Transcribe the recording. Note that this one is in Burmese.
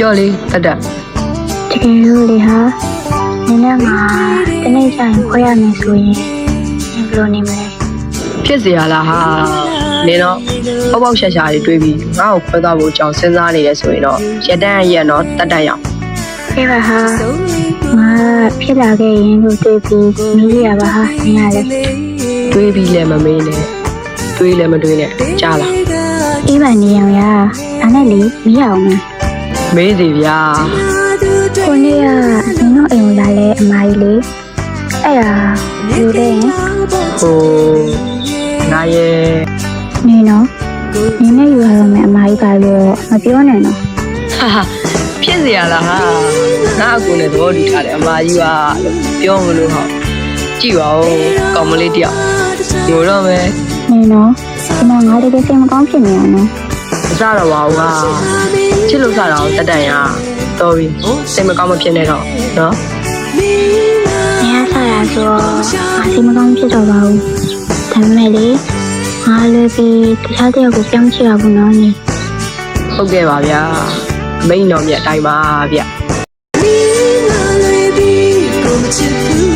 ပြောလေတက်တက် တကယ်လို့လေဟာနင်းနဲ့ငါတနေ့ကျရင်ခွဲရမယ်ဆိုရင်နင်ဘယ်လိုနေမလဲ ဖြစ်เสียလားဟာနင်တော့ပေါက်ပေါက်ရှာရှာတွေတွေးပြီးငါ့ကိုခွဲသွားဖို့ကြောင်းစဉ်းစားနေရဆိုရင်တော့ရက်တန်းရက်တော့တက်တက်ရအောင် ဖေးပါဟာငါဖြစ်လာခဲ့ရင်လို့တွေးပြီးမိရပါဟာနင်ကလည်း တွေးပြီးလည်းမမေးနဲ့တွေးလည်းမတွေးနဲ့ကြားလား အေးပါနေအောင်ရဒါနဲ့လေမိရအောင်မယ် မေးစီဗျာ ကိုနေ့ကနင်တို့အိမ်လာလဲအမကြီးလေအဲ့ဒါယူလဲရင် ဟိုငါရဲ့ နေနော်နင်နဲ့ယူရတော့မယ်အမကြီးပါလို့မပြောနဲ့နော် ဟာဟာဖြစ်เสียလားဟာငါအကူနဲ့သဘောတူထားတယ်အမကြီးပါလို့ပြောမလို့ဟောကြည့်ပါဦးကောင်မလေးတယောက်ငိုတော့မယ် နေနော်ဒီမှာငါလေးပဲစိတ်မကောင်းဖြစ်နေအောင်နော် မစားတော့ပါဘူးကချစ်လို့စားတော့တက်တန်ရတော်ပြီစိတ်မကောင်းမဖြစ်နဲ့တော့နော်။ငါစားရဆိုတော့အစီမကောင်းဖြစ်တော့ပါဘူး။ဒါပေမဲ့လေငါလည်းဒီတခြားတယောက်ကိုပြောင်းချရဘူးနော်နေ။ဟုတ်ကဲ့ပါဗျာ။မိန်တော်မြတ်အတိုင်းပါဗျ။ဒီငါလည်းဒီကိုမချစ်ဘူး